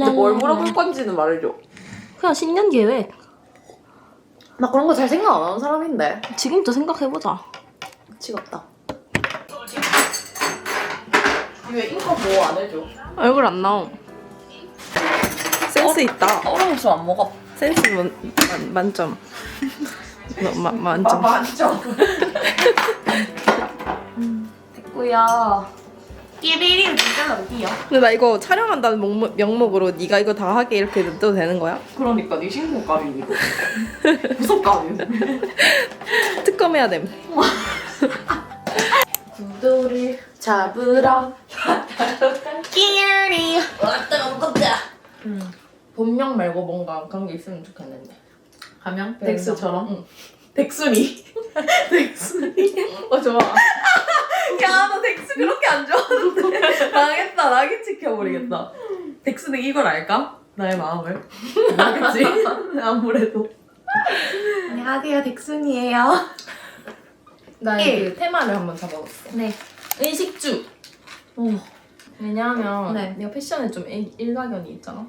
근데 뭘 물어볼 건지는 말해줘. 그냥 신년 계획. 나 그런 거 잘 생각 안 하는 사람인데. 지금부터 생각해보자. 미치겠다. 왜 인거 보호 안 해줘? 얼굴 안 나옴. 센스 있다. 얼음 없으면 안 먹어. 센스 만, 만, 만점. 마, 마, 만점. 만점. 됐고요. 끼리리 진짜 어디요? 근데 나 이거 촬영한다는 명목, 명목으로 네가 이거 다 하게 이렇게 냅둬도 되는 거야? 그러니까 네 신고감이 이거. 구속감이. 특검해야 됨. 구도를 잡으러 끼리 왔다 먹자. 본명 말고 뭔가 그런 게 있으면 좋겠는데. 가명? 네, 덱스처럼? 응. 덱순이. 덱순이. 어 좋아. 야, 너 덱스 그렇게 안 좋아하는데. 나겠다. 낙인 찍혀버리겠다. 덱스는 이걸 알까? 나의 마음을. 나겠지? 아무래도. 안녕하세요, 덱순이에요. 나의 예. 그 테마를 한번 잡아봤어. 네. 의식주. 오. 왜냐하면 네. 내가 패션에 좀 일, 일가견이 있잖아.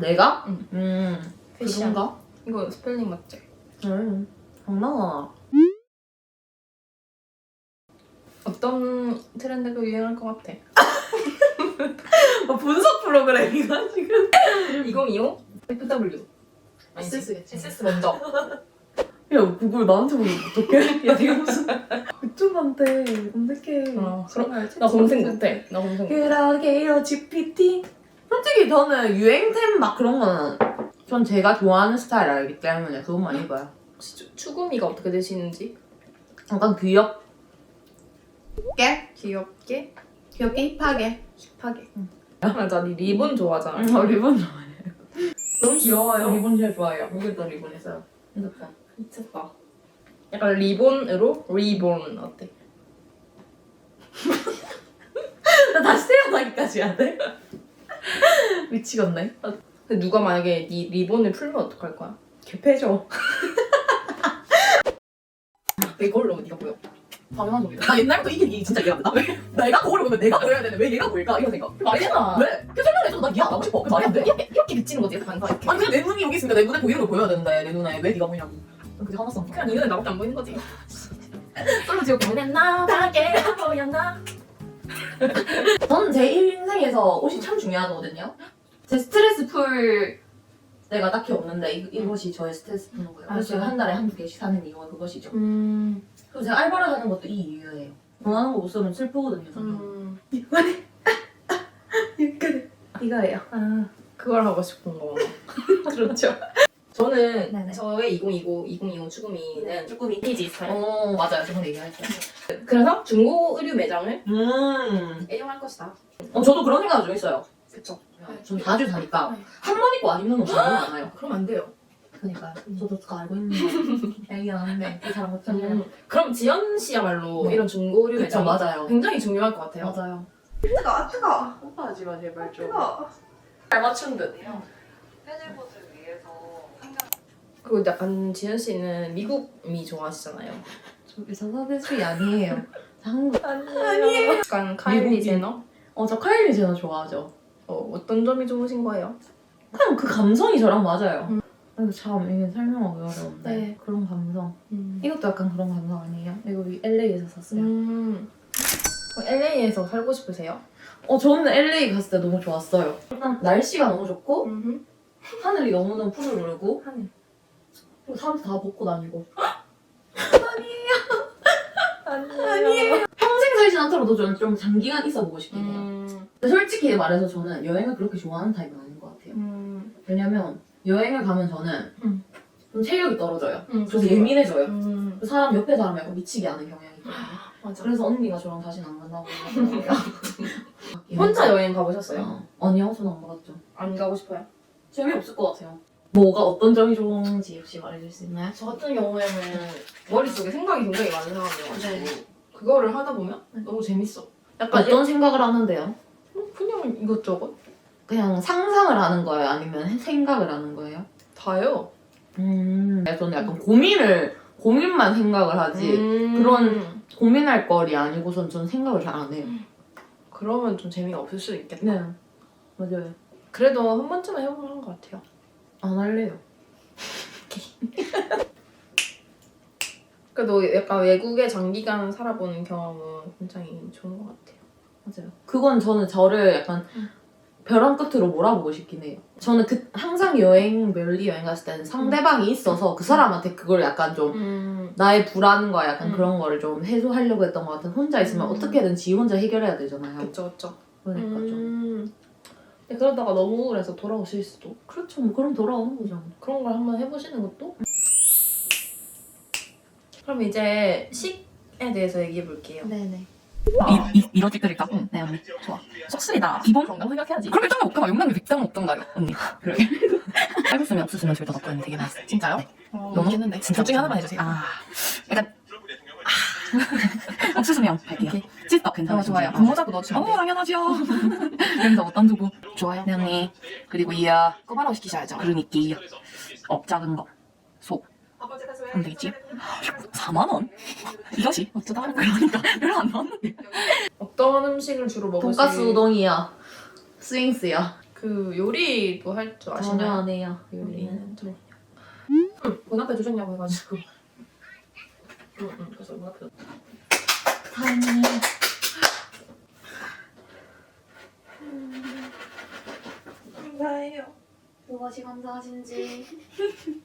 내가? 응. 음. 패션. 그런가? 이거 스펠링 맞지? 음. 장난 아. 어떤 트렌드가 유행할 것 같아? 어, 분석 프로그램이가 지금. 2025? FW. 아니지? SS겠지. SS 먼저. 야, 그걸 나한테 보면 어떡해? 야, 네가 무슨 유튜브한테 검색해. 어, 그런 거 알지? 나 검색 못해. 나 검색 못해. 그러게요, GPT. 솔직히 저는 유행템 막 그런 거는 전 제가 좋아하는 스타일 알기 때문에 그것만 입어요. 추, 추구미가 어떻게 되시는지? 약간 귀엽 게? 귀엽게? 귀엽게 힙하게. 힙하게. 맞아, 니 리본 좋아하잖아. 응, 저 리본 좋아해요. 너무 귀여워요. 리본 제일 좋아해요. 여기도 리본 있어요. 핸드폰. 미쳤다. 약간 리본으로 리본 어때? 나 다시 태어나기까지 해야 돼? 미치겠네. 근데 누가 만약에 니 리본을 풀면 어떡할 거야? 개패죠. 이걸로 네가 보여. 당연한 소리다. 나 옛날부터 이게 이게 진짜 이해가 안 돼. 내가 거울을 보면 내가 보여야 되는데 왜 얘가 보일까? 이런 생각. 말이 되나? 왜? 그 설명해줘. 나 이해 안 하고 싶어. 그 말이 안 돼. 이렇게, 이렇게 비치는 거지, 반사 이렇게. 아니 근데 내 눈이 여기 있으니까 내 눈에 보이는 걸 보여야 되는데 내 눈에 왜 네가 보이냐고. 난 그게 화났어. 그냥 니 눈에 나밖에 안 보이는 거지. 솔로 지옥 보냈나? 밖에 보였나? 저는 제 인생에서 옷이 참 중요하거든요. 제 스트레스 풀 때가 딱히 없는데 이, 이것이 저의 스트레스 푸는 거예요. 그래서 제가 한 달에 한두 개씩 사는 이유가 그것이죠. 음. 그리고 제가 알바를 하는 것도 이 이유예요. 원하는 거 못 쓰면 슬프거든요. 저는. 음. 이거예요. 아, 그걸 하고 싶은 거. 그렇죠. 저는 네네. 저의 2020, 2025 추구미는 조금 이미지 스타일. 어 맞아요. 저번에 얘기했어요. 그래서 중고 의류 매장을 음. 애용할 것이다. 어 저도 그런 생각 좀 있어요. 그쵸. 전 자주 사니까 네. 한 번 입고 안 입는 옷이 너무 많아요. 그럼 안 돼요. 그러니까 저도 그거 알고 있는 거. 애기하는데 이 사람 어쩌냐. 음, 그럼 지연 씨야말로 네. 이런 중고 의류 그쵸 매장 맞아요. 굉장히 중요할 것 같아요. 맞아요. 뜨거 뜨거 오빠 하지 마 제발 좀. 뜨거 잘 맞춘 듯. 해질봇을 위해서 상장 그리고 약간 지연 씨는 미국미 좋아하시잖아요. 저 의사사대주의 아니에요. 저 한국. 아니에요. 약간 카일리 미국인. 제너? 어 저 카일리 제너 좋아하죠. 어, 어떤 점이 좋으신 거예요? 그냥 그 감성이 저랑 맞아요. 이거 참 이게 설명하기 어려운데 네. 그런 감성. 음. 이것도 약간 그런 감성 아니에요? 이거 LA에서 샀어요. 음. LA에서 살고 싶으세요? 어 저는 LA 갔을 때 너무 좋았어요. 일단 날씨가 너무 좋고 음. 하늘이 너무너무 푸르르고 하늘. 그리고 사람들 다 벗고 다니고 아니에요. 평생 살진 않더라도 저는 좀 장기간 있어 보고 싶긴 해요. 음. 근데 솔직히 말해서 저는 여행을 그렇게 좋아하는 타입은 아닌 것 같아요. 음. 왜냐면 여행을 가면 저는 음. 좀 체력이 떨어져요. 음. 그래서 예민해져요. 음. 그 사람 옆에 사람 약간 미치게 하는 경향이 있거든요. 맞아. 그래서 언니가 저랑 다시는 안 하더라고요. 혼자 여행 가보셨어요? 어. 아니요, 저는 안 가봤죠. 안 가고 싶어요? 재미없을 것 같아요. 뭐가 어떤 점이 좋은지 혹시 말해줄 수 있나요? 저 같은 경우에는 머릿속에 생각이 굉장히 많은 사람이어가지고 네. 그거를 하다 보면 너무 재밌어. 약간 어떤 생각을 하는데요? 예- 그냥 이것저것 그냥 상상을 하는 거예요? 아니면 생각을 하는 거예요? 다요. 음, 저는 약간 고민을, 고민만 생각을 하지, 음. 그런- 고민할 거리 아니고선 저는 생각을 잘 안 해요. 그러면 좀 재미가 없을 수도 있겠다. 네. 맞아요. 그래도 한 번쯤은 해보는 것 같아요. 안 할래요. 그래도 약간 외국에 장기간 살아보는 경험은 굉장히 좋은 것 같아요. 맞아요. 그건 저는 저를 약간 음. 벼랑 끝으로 몰아보고 싶긴 해요. 저는 그 항상 여행 멀리 여행 갔을 때는 상대방이 있어서 그 사람한테 그걸 약간 좀 음. 나의 불안과 약간 음. 그런 거를 좀 해소하려고 했던 것 같은 혼자 있으면 음. 어떻게든 지 혼자 해결해야 되잖아요. 그쵸 그쵸. 그러니까 좀 음. 근데 그러다가 너무 우울해서 돌아오실 수도 그렇죠. 뭐 그럼 돌아오는 거죠. 그런 걸 한번 해보시는 것도. 그럼 이제 식에 대해서 얘기해 볼게요. 네네. 이, 이, 이런 짓들일까? 응, 네, 언니. 좋아. 속쓰리다. 기본 건강 생각해야지. 그럼 일단 먹던가, 용량이 100장 먹던가요, 언니. 그러게. 알겠으면 없으시면 둘다 넣고 있는 되게 맛있어요. 진짜요? 어, 너무 있겠는데. 진짜 둘 중에 하나만. 해주세요. 아, 약간. 아. 옥수수면 할게요. 찌떡 괜찮아요. 어, 좋아요. 어, 분모자도 넣어주면 어. 당연하죠. 여기서 어떤 두고. 좋아요. 네, 언니. 그리고 이야. 꼬바라고 시키셔야죠. 그러니까. 업 작은 거. 소. 그럼 되겠지? 4만원? 이것이? 어쩌다 하는 그러니까, 별로 안 나왔는데. 어떤 음식을 주로 먹으시 돈가스 우동이야. 스윙스야. 그 요리도 할 줄 전혀 아시나요? 안 해요. 요리는. 요리는 좀. 응, 문 앞에 두셨냐고 해가지고. 응, 응, 그래서 문 앞에. 다행이네. 감사해요. 무엇이 감사하신지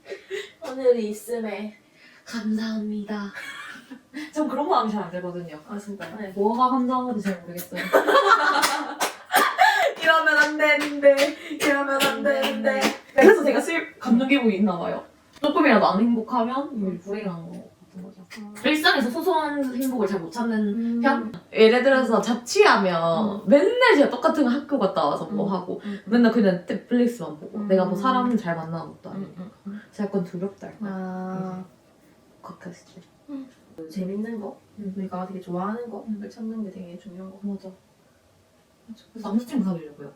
오늘이 있음에. 감사합니다. 전 그런 마음이 잘안 들거든요. 아, 진짜요? 네, 뭐가 감사한지 잘 모르겠어요. 이러면 안 되는데, 이러면 안 되는데. 그래서 제가 슬 감정 기복이 있나 봐요. 조금이라도 안 행복하면 이게 불행한 거. 일상에서 소소한 행복을 잘 못 찾는 편? 예를 들어서 자취하면 맨날 제가 똑같은 학교 갔다 와서 뭐 음. 하고 음, 음. 맨날 그냥 넷플릭스만 보고 음. 내가 뭐 사람 잘 만나는 것도 아니고 음, 음, 음. 제가 약간 두렵달까 아, 각했을 때 재밌는 거, 음. 우리가 되게 좋아하는 거를 찾는 게 되게 중요한 거. 맞아. 그래서 남자친구 사귀려고요.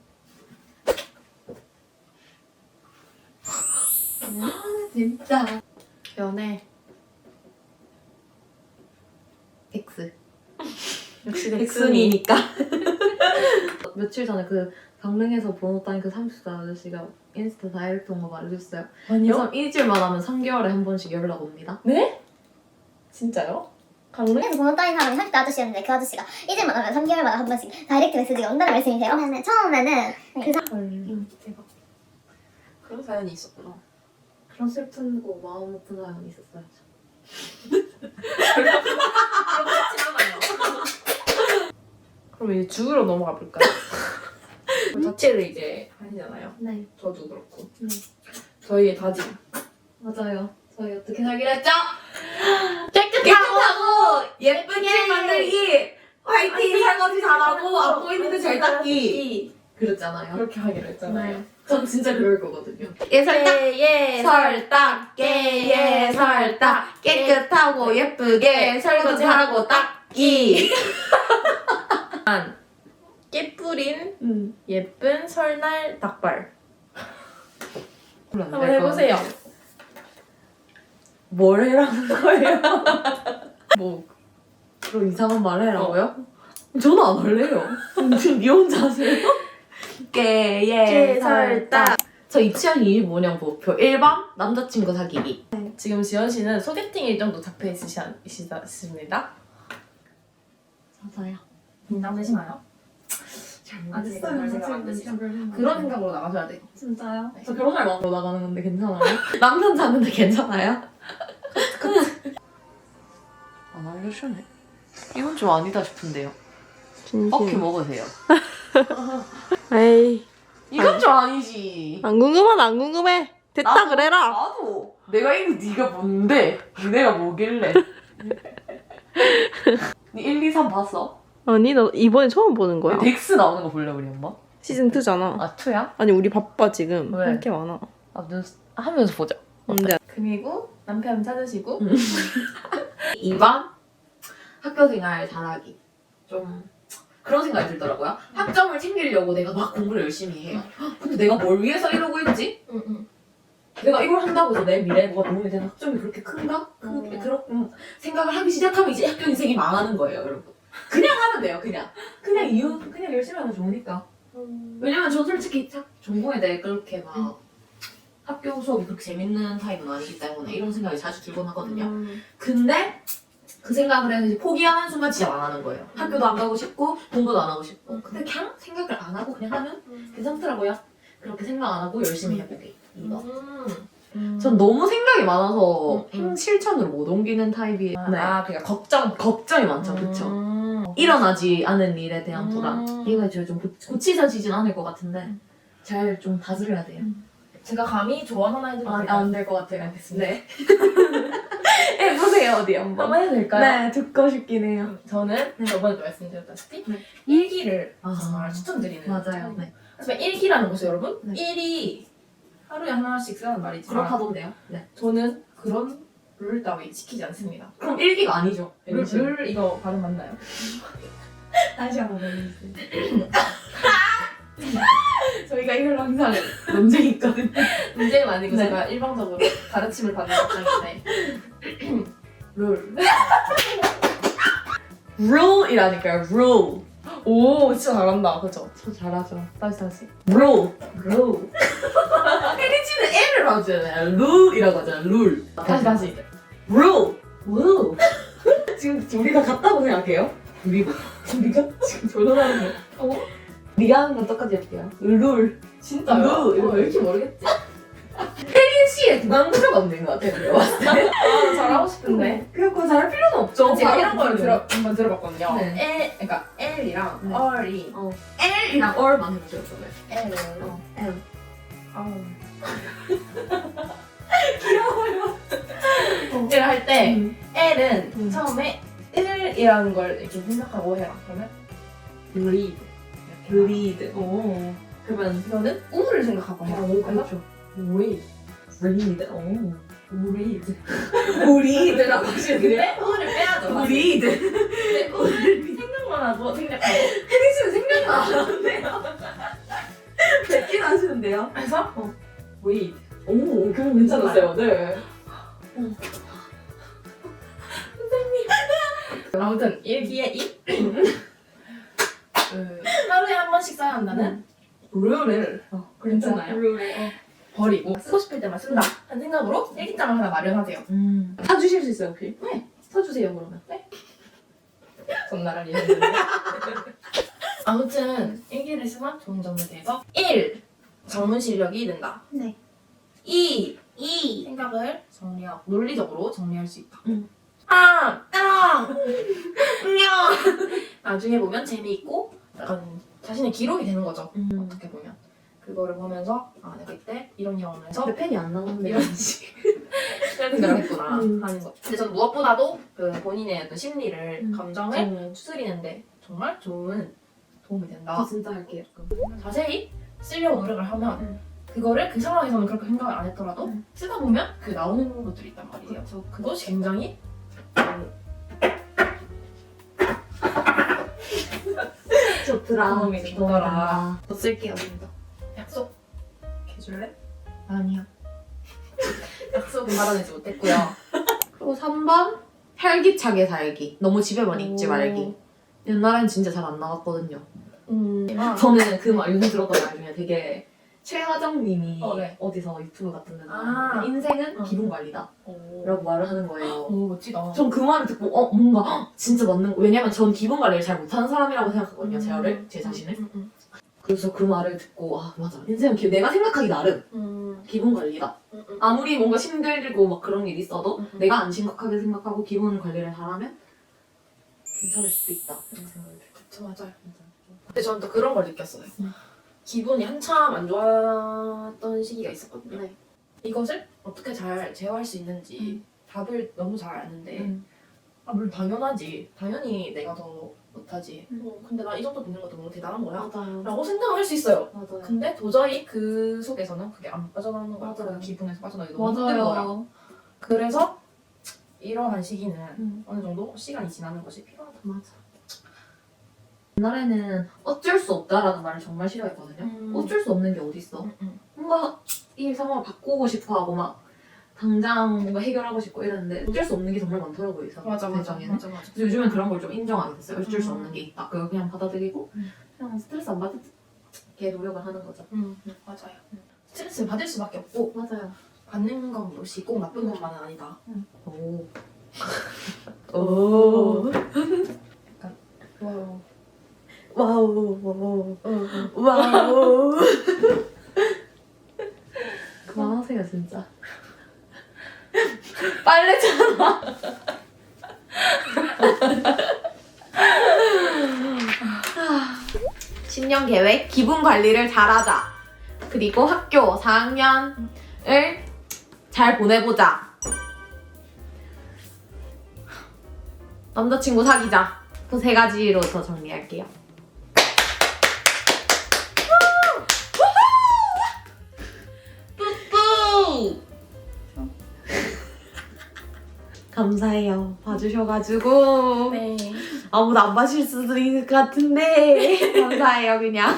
아 진짜. 연애. 역시 백순이니까. 며칠 전에 그 강릉에서 번호 따인 그 30살 아저씨가 인스타 다이렉트 온 거 말해줬어요. 아니요? 그래서 일주일만 하면 3개월에 한 번씩 연락 옵니다. 네? 진짜요? 강릉? 그래서 번호 따인 사람이 30대 아저씨였는데 그 아저씨가 이제만 하면 3개월마다 한 번씩 다이렉트 메시지가 온다는 말씀이세요? 처음에는, 처음에는 그 사... 음, 대박. 그런 사연이 있었구나. 그런 슬픈 거 마음 아픈 사연이 있었어요. 그럼 이제 주로 넘어가 볼까요? 자체를 이제 하시잖아요. 네. 저도 그렇고. 저희의 다짐. 맞아요. 저희 어떻게 살기로 했죠? 깨끗하고 예쁘게 만들기! 화이팅! 설거지 잘하고 안 보이는데 잘 닦기! 그랬잖아요. 그렇게 하기로 했잖아요. 전 진짜 그럴 거거든요. 예설딱, 설딱, 깨예, 설딱, 깨끗하고 예쁘게 설거지하고 닦기. 깨뿌린 음. 예쁜 설날 닭발. 한번 해보세요. 뭘 해라는 거예요? 뭐 그런 이상한 말 해라고요? 저는 안 할래요. 지금 니 혼자 하세요? 깨예, 설딱. 저 2025년 목표 1번 남자친구 사귀기. 지금 지연 씨는 소개팅 일정도 잡혀 있으시다, 있습니다. 맞아요. 긴장되시나요? 생각 안 드시죠? 그런 생각으로 나가셔야 돼요. 진짜요? 저 결혼할 마음으로 나가는 건데 괜찮아요? 남편 찾는데 괜찮아요? 안 알려주네. 이건 좀 아니다 싶은데요. 뻑큐 먹으세요. 에이 이건 좀 아니지. 안 궁금하다 안 궁금해. 됐다 나도- 그래라. 나도. 내가 이거 네가 뭔데? 내가 뭐길래? 니 1, 2, 3 봤어? 아니 너 이번에 처음 보는 거야. 덱스 나오는 거 볼래 우리 엄마? 시즌 2잖아. 아 2야? 아니 우리 바빠 지금. 왜? 할 게 많아. 아 눈, 하면서 보자. 근데 금이고 남편 찾으시고 2번 학교 생활 잘하기. 좀 그런 생각이 들더라고요. 학점을 챙기려고 내가 막 공부를 열심히 해요. 근데 내가 뭘 위해서 이러고 있지? 응 응. 내가 이걸 한다고 해서 내 미래에 뭐가 도움이 되는 학점이 그렇게 큰가? 그렇게 그런 음, 생각을 하기 시작하면 이제 학교 인생이 망하는 거예요, 여러분. 그냥 하면 돼요, 그냥. 그냥 이유, 그냥 열심히 하면 좋으니까. 왜냐면 저 솔직히 딱 전공에 대해 그렇게 막 학교 수업이 그렇게 재밌는 타입은 아니기 때문에 이런 생각이 자주 들곤 하거든요. 근데 그 생각을 해서 이제 포기하는 순간 진짜 망하는 거예요. 학교도 안 가고 싶고 공부도 안 하고 싶고 근데 그냥 생각을 안 하고 그냥 하면 괜찮더라고요. 그렇게 생각 안 하고 열심히 해보기 이거. 전 너무 생각이 많아서 음, 음. 행 실천으로 못 옮기는 타입이에요. 네. 아, 그러니까 걱정. 걱정이 많죠, 그쵸? 음. 일어나지 않은 일에 대한 불안. 음. 이거 제가 좀 고, 고치져지진 않을 것 같은데 잘 좀 다스려야 돼요. 제가 감히 조언 하나 해드릴게요. 안될 것 같아요. 알겠습니다. 네. 해보세요, 어디 한번. 한번 해도 될까요? 네, 듣고 싶긴 해요. 저는 저번에도 말씀드렸다시피 네. 일기를 아. 정말 추천드리는 맞아요. 네. 하지만 일기라는 것은 여러분 네. 일이 하루에 하나씩 쓰는 말이지만 그렇다던데요. 네. 저는 그런 룰 따위 지키지 않습니다. 그럼 일기가 아니죠. 룰, 룰 이거 발음 맞나요? 다시 한번 보여주세요. 저희가 이걸 항상 논쟁이 있거든요. 문제는 아니고 네. 제가 일방적으로 가르침을 받는 입장인데 룰. rule이라니까요. rule. 오 진짜 잘한다 그죠? 저 잘하죠. 다시 다시 rule. rule. 혜리씨는 L을 하잖아요. rule이라고 하잖아요. rule. 다시 다시 rule. rule. 지금 우리가 같다고 생각해요? 우리가? 우리가? 지금 조절하는 거. 어? 네가 하는 건 똑같이 할게요. rule. 진짜요? 룰. 어, 왜 이렇게 모르겠지? 혜리씨의 구강구조가 문제인 것 같아요. 내가 봤을 때. 아 잘하고 싶은데 그래갖고 잘할 필요는 없죠. 제가 이런 걸. 들어 한번 들어봤거든요. 네. L 그러니까 L이랑 네. R이 어. L이랑 R만 해보세요, 저는. L 어, L. 아우. 귀여워요. L을 할 때 음. L은 음. 처음에 1이라는 걸 이렇게 생각하고 해라. 그러면 read. read. 오. 그러면 이거는 우를 생각하고 해라. 오, 그 read. 오. read. read라고 하시는 근데 우를 빼야죠. read. 근데 우를 생각만 하고 생략하고 혜리씨는 생각도 안 하는데요. 뵙긴 하시는데요. 그래서 어. read. 오, 그럼 괜찮았어요. 네. 아무튼 일기에 이 그, 하루에 한 번씩 써야 한다는 룰을 어, 괜찮나요? 룰에. 버리고 쓰고 싶을 때만 쓴다 하는 생각으로 일기장을 하나 마련하세요. 음. 사주실 수 있어요, 혹시? 네. 사주세요, 그러면. 전날을 이랬는데 아무튼 일기를 쓰면 좋은 점에 대해서 1. 전문 실력이 는다. 네. 2. 이. 생각을 정리하고 논리적으로 정리할 수 있다. 음. 아, 아, 냐. 나중에 보면 재미있고 약간 자신의 기록이 되는 거죠. 음. 어떻게 보면 그거를 보면서 아 내가 이때 이런 내 펜이 안 나오는데. 이런 식 이런 생각을 했구나 음. 하는 거. 근데 전 무엇보다도 그 본인의 어떤 심리를 음. 감정을 음. 추스리는데 정말 좋은 도움이 된다. 저 진짜 할게요. 자세히 쓰려고 노력을 하면 음. 그거를 그 상황에서는 그렇게 생각을 안 했더라도 음. 쓰다 보면 그 나오는 것들이 있단 말이에요. 그렇죠. 그것이 굉장히 음, 좋더라. 도움이 되더라. 더 쓸게요, 진짜. 해줄래? 아니요. 약속은 받아내지 못했고요. 그리고 3번 활기차게 살기. 너무 집에만 있지 오. 말기. 옛날엔 진짜 잘 안 나갔거든요. 음, 아, 저는 그 말, 요즘 들었던 말 중에 되게 최하정님이 어, 네. 어디서 유튜브 같은 데서 아. 인생은 어. 기분 관리다 오, 라고 말을 하는 거예요. 오 멋지다. 전 그 말을 듣고 어 뭔가 헉, 진짜 맞는 거 왜냐면 전 기분 관리를 잘 못하는 사람이라고 생각하거든요 제어를 제 자신을 음, 음, 그래서 그 말을 듣고 아 맞아 인생은 기- 내가 생각하기 나름 음, 기분 관리다 음, 음. 아무리 뭔가 힘들고 막 그런 일이 있어도 음, 음. 내가 안 심각하게 생각하고 기분 관리를 잘하면 괜찮을 수도 있다 이런 들어요. 저 맞아요. 근데 저는 또 그런 걸 느꼈어요. 음. 기분이 한참 안 좋았던 시기가 있었거든요. 네. 이것을 어떻게 잘 제어할 수 있는지 답을 너무 잘 아는데 음. 아 물론 당연하지. 당연히 내가 더 못하지. 음. 어, 근데 나 이 정도 되는 것도 너무 대단한 거야. 맞아요 라고 생각을 할 수 있어요. 맞아요 근데 도저히 그 속에서는 그게 안 빠져나오는 거야. 맞아요. 그 기분에서 빠져나오기 너무 힘든 거야. 맞아요 그래서 이러한 시기는 음. 어느 정도 시간이 지나는 것이 필요하다. 맞아 옛날에는 어쩔 수 없다라는 말을 정말 싫어했거든요 음. 어쩔 수 없는 게 어딨어 음, 음. 뭔가 이 상황을 바꾸고 싶어 하고 막 당장 뭔가 해결하고 싶고 이랬는데 어쩔 수 없는 게 정말 많더라고요 이 맞아 맞아 세상에는 맞아 맞아. 그래서 요즘엔 그런 걸 좀 인정하게 됐어요 어쩔 수 음. 없는 게 있다 그걸 그냥 받아들이고 음. 그냥 스트레스 안 받을 게 노력을 하는 거죠. 음, 맞아요. 스트레스 받을 수밖에 없고 맞아요. 받는 것이 꼭 나쁜 것만은 아니다. 오. 오. 와우. 와우. 와우. 와우. 그만하세요 진짜. 빨래잖아. 신년 계획, 기분 관리를 잘하자. 그리고 학교 4학년을 잘 보내보자. 남자친구 사귀자. 그 세 가지로 더 정리할게요. 뿌뿌! 감사해요. 봐주셔가지고. 네. 아무도 안 봐실 수도 있을 것 같은데. 감사해요, 그냥.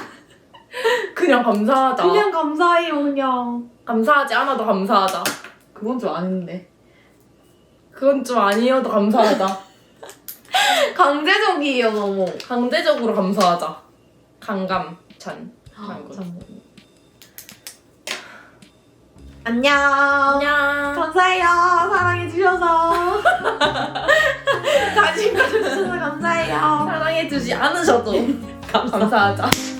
그냥 감사하다. 그냥 감사해요, 그냥. 감사하지 않아도 감사하다. 그건 좀 아닌데. 그건 좀 아니어도 감사하다. 강제적이에요, 너무. 강제적으로 감사하자. 강감찬. 참. 안녕. 안녕. 감사해요. 사랑해주셔서. 관심 가져주셔서 감사해요. 사랑해주지 않으셔도 감사하자.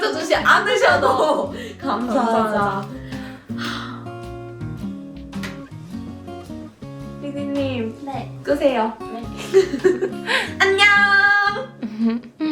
관심 가져주지 않으셔도 감사하자. 피디님, 네. 끄세요. 네. 안녕.